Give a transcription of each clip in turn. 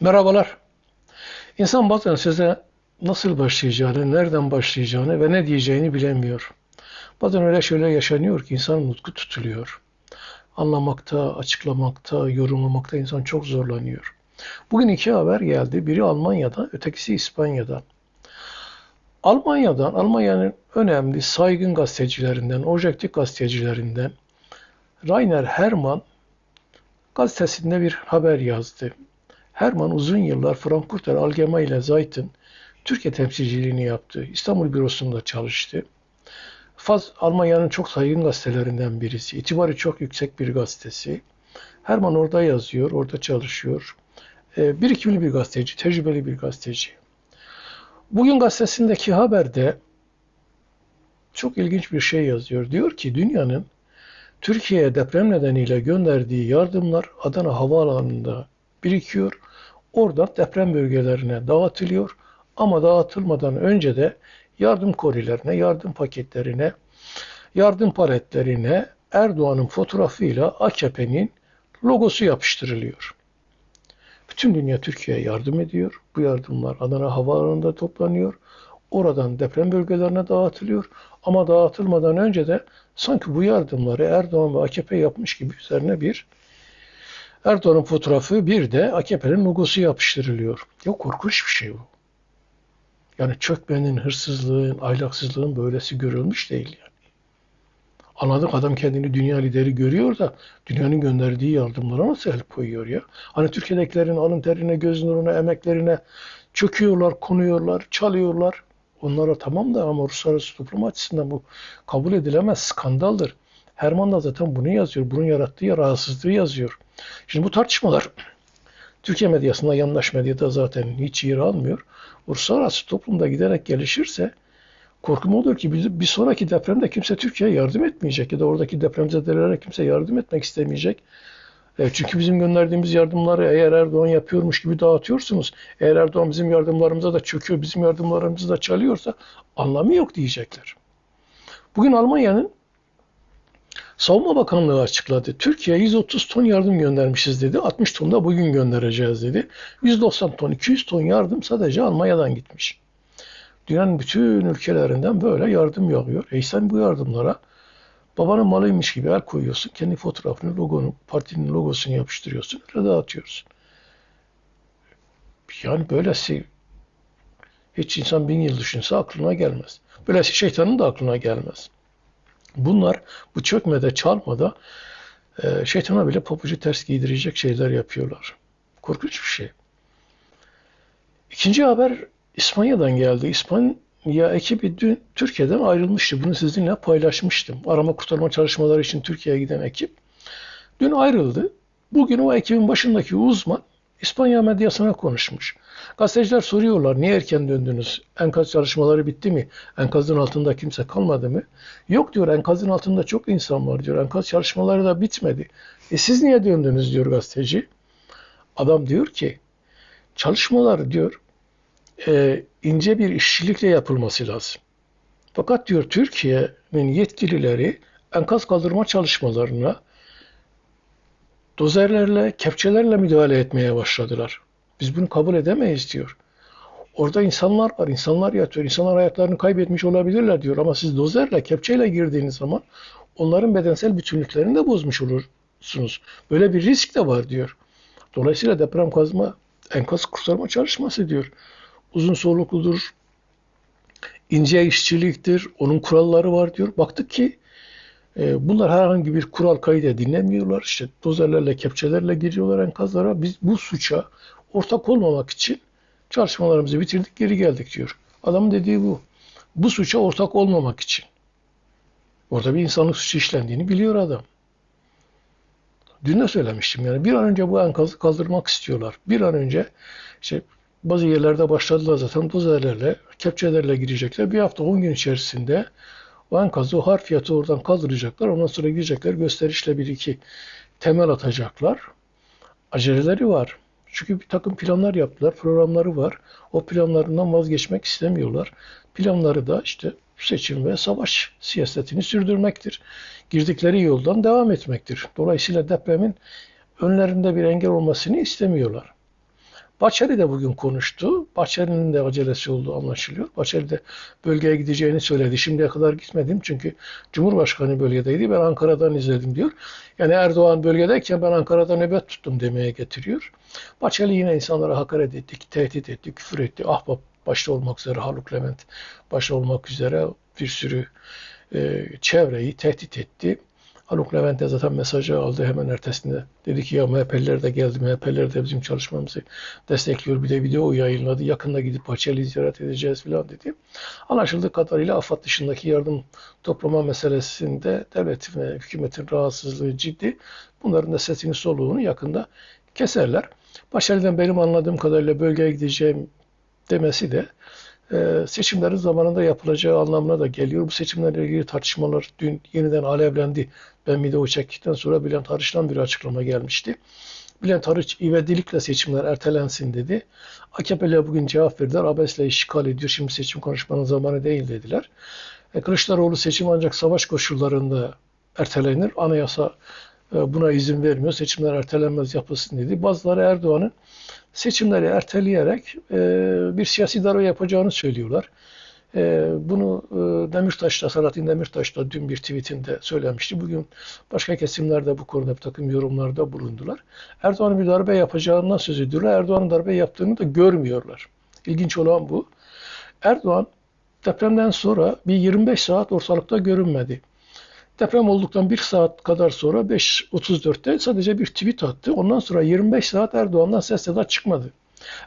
Merhabalar. İnsan bazen size nasıl başlayacağını, nereden başlayacağını ve ne diyeceğini bilemiyor. Bazen öyle şeyler yaşanıyor ki insanın nutku tutuluyor. Anlamakta, açıklamakta, yorumlamakta insan çok zorlanıyor. Bugün iki haber geldi. Biri Almanya'dan, ötekisi İspanya'dan. Almanya'dan, Almanya'nın önemli saygın gazetecilerinden, objektif gazetecilerinden Rainer Hermann gazetesinde bir haber yazdı. Herman uzun yıllar Frankfurter Allgemeine Zeit'in Türkiye temsilciliğini yaptı. İstanbul bürosunda çalıştı. Faz Almanya'nın çok saygın gazetelerinden birisi. İtibarı çok yüksek bir gazetesi. Herman orada yazıyor, orada çalışıyor. E, birikimli bir gazeteci, tecrübeli bir gazeteci. Bugün gazetesindeki haberde çok ilginç bir şey yazıyor. Diyor ki dünyanın Türkiye'ye deprem nedeniyle gönderdiği yardımlar Adana Havaalanı'nda birikiyor. Oradan deprem bölgelerine dağıtılıyor. Ama dağıtılmadan önce de yardım kolilerine, yardım paketlerine, yardım paletlerine Erdoğan'ın fotoğrafıyla AKP'nin logosu yapıştırılıyor. Bütün dünya Türkiye'ye yardım ediyor. Bu yardımlar Adana Havaalanı'nda toplanıyor. Oradan deprem bölgelerine dağıtılıyor. Ama dağıtılmadan önce de sanki bu yardımları Erdoğan ve AKP yapmış gibi üzerine bir Erdoğan'ın fotoğrafı bir de AKP'nin logosu yapıştırılıyor. Ya korkunç bir şey bu. Yani çökmenin, hırsızlığın, ahlaksızlığın böylesi görülmüş değil yani. Anladık adam kendini dünya lideri görüyor da dünyanın gönderdiği yardımlara nasıl el koyuyor ya? Hani Türkiye'dekilerin alın terine, göz nuruna, emeklerine çöküyorlar, konuyorlar, çalıyorlar. Onlara tamam da ama uluslararası toplum açısından bu kabul edilemez, skandaldır. Herman da zaten bunu yazıyor. Bunun yarattığı rahatsızlığı yazıyor. Şimdi bu tartışmalar Türkiye medyasında, yandaş medyada zaten hiç yer almıyor. Uluslararası toplumda giderek gelişirse korkum olur ki bir, sonraki depremde kimse Türkiye'ye yardım etmeyecek ya da oradaki depremzedelere kimse yardım etmek istemeyecek. E, çünkü bizim gönderdiğimiz yardımları eğer Erdoğan yapıyormuş gibi dağıtıyorsunuz, eğer Erdoğan bizim yardımlarımıza da çöküyor, bizim yardımlarımızı da çalıyorsa anlamı yok diyecekler. Bugün Almanya'nın Savunma Bakanlığı açıkladı. Türkiye 130 ton yardım göndermişiz dedi. 60 ton da bugün göndereceğiz dedi. 190 ton, 200 ton yardım sadece Almanya'dan gitmiş. Dünyanın bütün ülkelerinden böyle yardım yağıyor. E sen bu yardımlara babanın malıymış gibi el koyuyorsun. Kendi fotoğrafını, logonu, partinin logosunu yapıştırıyorsun. Öyle dağıtıyorsun. Yani böylesi hiç insan bin yıl düşünse aklına gelmez. Böylesi şeytanın da aklına gelmez. Bunlar bu çökmede, çalmada e, şeytana bile papucu ters giydirecek şeyler yapıyorlar. Korkunç bir şey. İkinci haber İspanya'dan geldi. İspanya ekibi dün Türkiye'den ayrılmıştı. Bunu sizinle paylaşmıştım. Arama kurtarma çalışmaları için Türkiye'ye giden ekip dün ayrıldı. Bugün o ekibin başındaki uzman İspanya medyasına konuşmuş. Gazeteciler soruyorlar niye erken döndünüz? Enkaz çalışmaları bitti mi? Enkazın altında kimse kalmadı mı? Yok diyor enkazın altında çok insan var diyor. Enkaz çalışmaları da bitmedi. E siz niye döndünüz diyor gazeteci. Adam diyor ki çalışmalar diyor e, ince bir işçilikle yapılması lazım. Fakat diyor Türkiye'nin yetkilileri enkaz kaldırma çalışmalarına dozerlerle, kepçelerle müdahale etmeye başladılar. Biz bunu kabul edemeyiz diyor. Orada insanlar var, insanlar yatıyor. İnsanlar hayatlarını kaybetmiş olabilirler diyor. Ama siz dozerle, kepçeyle girdiğiniz zaman onların bedensel bütünlüklerini de bozmuş olursunuz. Böyle bir risk de var diyor. Dolayısıyla deprem kazma, enkaz kurtarma çalışması diyor. Uzun solukludur, ince işçiliktir, onun kuralları var diyor. Baktık ki bunlar herhangi bir kural kaydı dinlemiyorlar. İşte dozerlerle, kepçelerle giriyorlar enkazlara. Biz bu suça ortak olmamak için çalışmalarımızı bitirdik, geri geldik diyor. Adamın dediği bu. Bu suça ortak olmamak için. Orada bir insanlık suçu işlendiğini biliyor adam. Dün de söylemiştim yani bir an önce bu enkazı kaldırmak istiyorlar. Bir an önce işte bazı yerlerde başladılar zaten dozerlerle, kepçelerle girecekler. Bir hafta 10 gün içerisinde o enkazı, o harfiyatı oradan kaldıracaklar. Ondan sonra girecekler gösterişle bir iki temel atacaklar. Aceleleri var. Çünkü bir takım planlar yaptılar, programları var. O planlarından vazgeçmek istemiyorlar. Planları da işte seçim ve savaş siyasetini sürdürmektir. Girdikleri yoldan devam etmektir. Dolayısıyla depremin önlerinde bir engel olmasını istemiyorlar. Bahçeli de bugün konuştu. Bahçeli'nin de acelesi olduğu anlaşılıyor. Bahçeli de bölgeye gideceğini söyledi. Şimdiye kadar gitmedim çünkü Cumhurbaşkanı bölgedeydi. Ben Ankara'dan izledim diyor. Yani Erdoğan bölgedeyken ben Ankara'da nöbet tuttum demeye getiriyor. Bahçeli yine insanlara hakaret etti, tehdit etti, küfür etti. Ahbap başta olmak üzere Haluk Levent başta olmak üzere bir sürü e, çevreyi tehdit etti. Haluk Levent de zaten mesajı aldı hemen ertesinde. Dedi ki ya MHP'liler de geldi. MHP'liler de bizim çalışmamızı destekliyor. Bir de video yayınladı. Yakında gidip Bahçeli'yi ziyaret edeceğiz falan dedi. Anlaşıldığı kadarıyla AFAD dışındaki yardım toplama meselesinde devletin ve hükümetin rahatsızlığı ciddi. Bunların da sesini soluğunu yakında keserler. Başarıdan benim anladığım kadarıyla bölgeye gideceğim demesi de e, seçimlerin zamanında yapılacağı anlamına da geliyor. Bu seçimlerle ilgili tartışmalar dün yeniden alevlendi. Ben video çektikten sonra Bülent Arıç'tan bir açıklama gelmişti. Bülent Arıç ivedilikle seçimler ertelensin dedi. AKP'liler bugün cevap verdiler. Abesle işgal ediyor. Şimdi seçim konuşmanın zamanı değil dediler. E, Kılıçdaroğlu seçim ancak savaş koşullarında ertelenir. Anayasa buna izin vermiyor. Seçimler ertelenmez yapılsın dedi. Bazıları Erdoğan'ın seçimleri erteleyerek e, bir siyasi darbe yapacağını söylüyorlar. E, bunu e, Demirtaş da, Selahattin Demirtaş da dün bir tweetinde söylemişti. Bugün başka kesimlerde bu konuda bir takım yorumlarda bulundular. Erdoğan'ın bir darbe yapacağından söz ediyorlar. Erdoğan'ın darbe yaptığını da görmüyorlar. İlginç olan bu. Erdoğan depremden sonra bir 25 saat ortalıkta görünmedi. Deprem olduktan bir saat kadar sonra 5.34'te sadece bir tweet attı. Ondan sonra 25 saat Erdoğan'dan ses seda çıkmadı.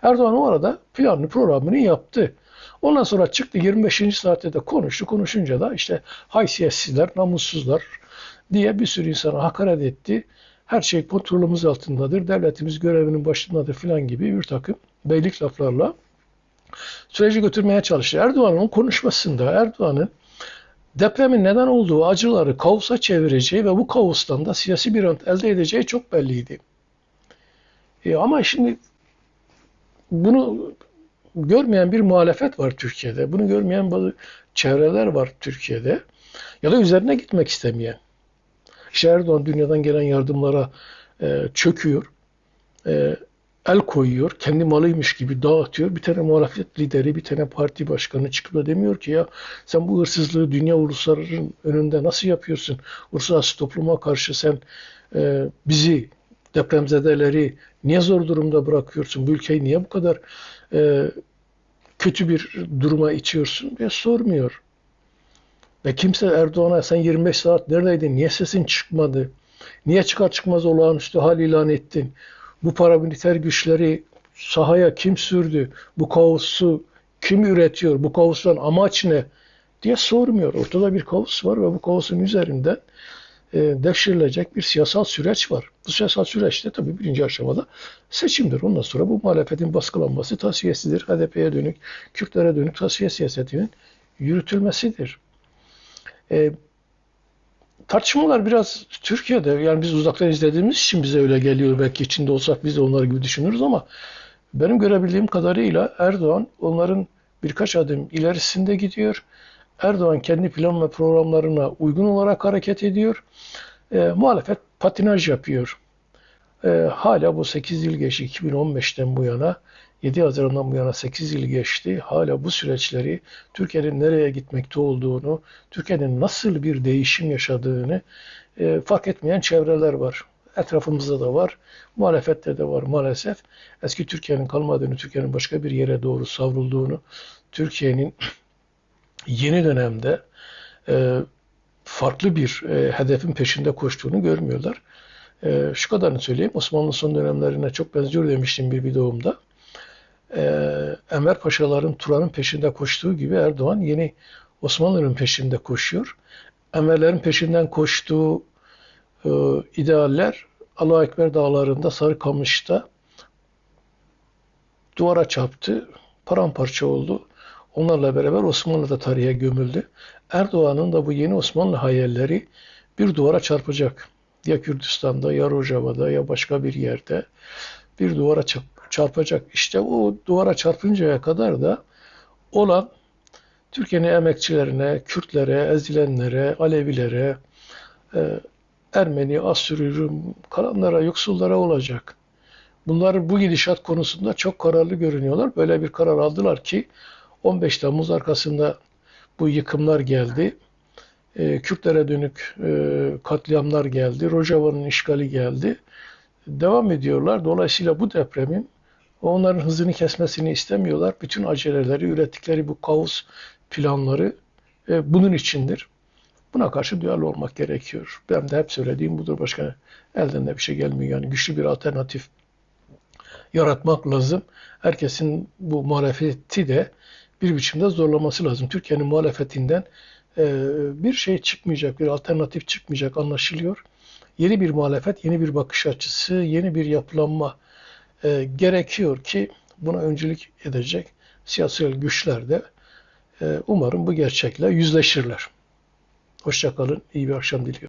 Erdoğan o arada planını programını yaptı. Ondan sonra çıktı 25. saatte de konuştu. Konuşunca da işte haysiyetsizler, namussuzlar diye bir sürü insana hakaret etti. Her şey kontrolümüz altındadır, devletimiz görevinin başındadır filan gibi bir takım beylik laflarla süreci götürmeye çalıştı. Erdoğan'ın konuşmasında Erdoğan'ın depremin neden olduğu acıları kaosa çevireceği ve bu kaostan da siyasi bir rant elde edeceği çok belliydi. E ama şimdi bunu görmeyen bir muhalefet var Türkiye'de. Bunu görmeyen bazı çevreler var Türkiye'de. Ya da üzerine gitmek istemeyen. İşte Erdoğan dünyadan gelen yardımlara e, çöküyor. E, el koyuyor, kendi malıymış gibi dağıtıyor. Bir tane muhalefet lideri, bir tane parti başkanı çıkıp da demiyor ki ya sen bu hırsızlığı dünya uluslarının önünde nasıl yapıyorsun? Uluslararası topluma karşı sen e, bizi, depremzedeleri niye zor durumda bırakıyorsun? Bu ülkeyi niye bu kadar e, kötü bir duruma içiyorsun diye sormuyor. Ve kimse Erdoğan'a sen 25 saat neredeydin? Niye sesin çıkmadı? Niye çıkar çıkmaz olağanüstü hal ilan ettin? Bu paramiliter güçleri sahaya kim sürdü? Bu kaosu kim üretiyor? Bu kaostan amaç ne? diye sormuyor. Ortada bir kaos var ve bu kaosun üzerinden e, devşirilecek bir siyasal süreç var. Bu siyasal süreçte tabii birinci aşamada seçimdir. Ondan sonra bu muhalefetin baskılanması tasfiyesidir. HDP'ye dönük, Kürtlere dönük tasfiye siyasetinin yürütülmesidir. E, tartışmalar biraz Türkiye'de yani biz uzaktan izlediğimiz için bize öyle geliyor. Belki içinde olsak biz de onlar gibi düşünürüz ama benim görebildiğim kadarıyla Erdoğan onların birkaç adım ilerisinde gidiyor. Erdoğan kendi plan ve programlarına uygun olarak hareket ediyor. E, muhalefet patinaj yapıyor. E, hala bu 8 yıl geçti 2015'ten bu yana 7 Haziran'dan bu yana 8 yıl geçti. Hala bu süreçleri Türkiye'nin nereye gitmekte olduğunu, Türkiye'nin nasıl bir değişim yaşadığını e, fark etmeyen çevreler var. Etrafımızda da var. Muhalefette de var maalesef. Eski Türkiye'nin kalmadığını, Türkiye'nin başka bir yere doğru savrulduğunu, Türkiye'nin yeni dönemde e, farklı bir e, hedefin peşinde koştuğunu görmüyorlar. E, şu kadarını söyleyeyim. Osmanlı son dönemlerine çok benziyor demiştim bir videomda e, Enver Paşaların Turan'ın peşinde koştuğu gibi Erdoğan yeni Osmanlı'nın peşinde koşuyor. Enverlerin peşinden koştuğu e, idealler Allah Ekber dağlarında Sarıkamış'ta duvara çarptı, paramparça oldu. Onlarla beraber Osmanlı da tarihe gömüldü. Erdoğan'ın da bu yeni Osmanlı hayalleri bir duvara çarpacak. Ya Kürdistan'da ya Rojava'da ya başka bir yerde bir duvara çarpacak. İşte o duvara çarpıncaya kadar da olan Türkiye'nin emekçilerine, Kürtlere, ezilenlere, Alevilere, e, Ermeni, Asürü, kalanlara, yoksullara olacak. Bunlar bu gidişat konusunda çok kararlı görünüyorlar. Böyle bir karar aldılar ki 15 Temmuz arkasında bu yıkımlar geldi. E, Kürtlere dönük e, katliamlar geldi. Rojava'nın işgali geldi. Devam ediyorlar. Dolayısıyla bu depremin onların hızını kesmesini istemiyorlar. Bütün aceleleri, ürettikleri bu kaos planları e, bunun içindir. Buna karşı duyarlı olmak gerekiyor. Ben de hep söylediğim budur. Başka elden de bir şey gelmiyor. Yani güçlü bir alternatif yaratmak lazım. Herkesin bu muhalefeti de bir biçimde zorlaması lazım. Türkiye'nin muhalefetinden e, bir şey çıkmayacak, bir alternatif çıkmayacak anlaşılıyor. Yeni bir muhalefet, yeni bir bakış açısı, yeni bir yapılanma e, gerekiyor ki buna öncülük edecek siyasi güçler de e, umarım bu gerçekle yüzleşirler. Hoşçakalın, iyi bir akşam diliyorum.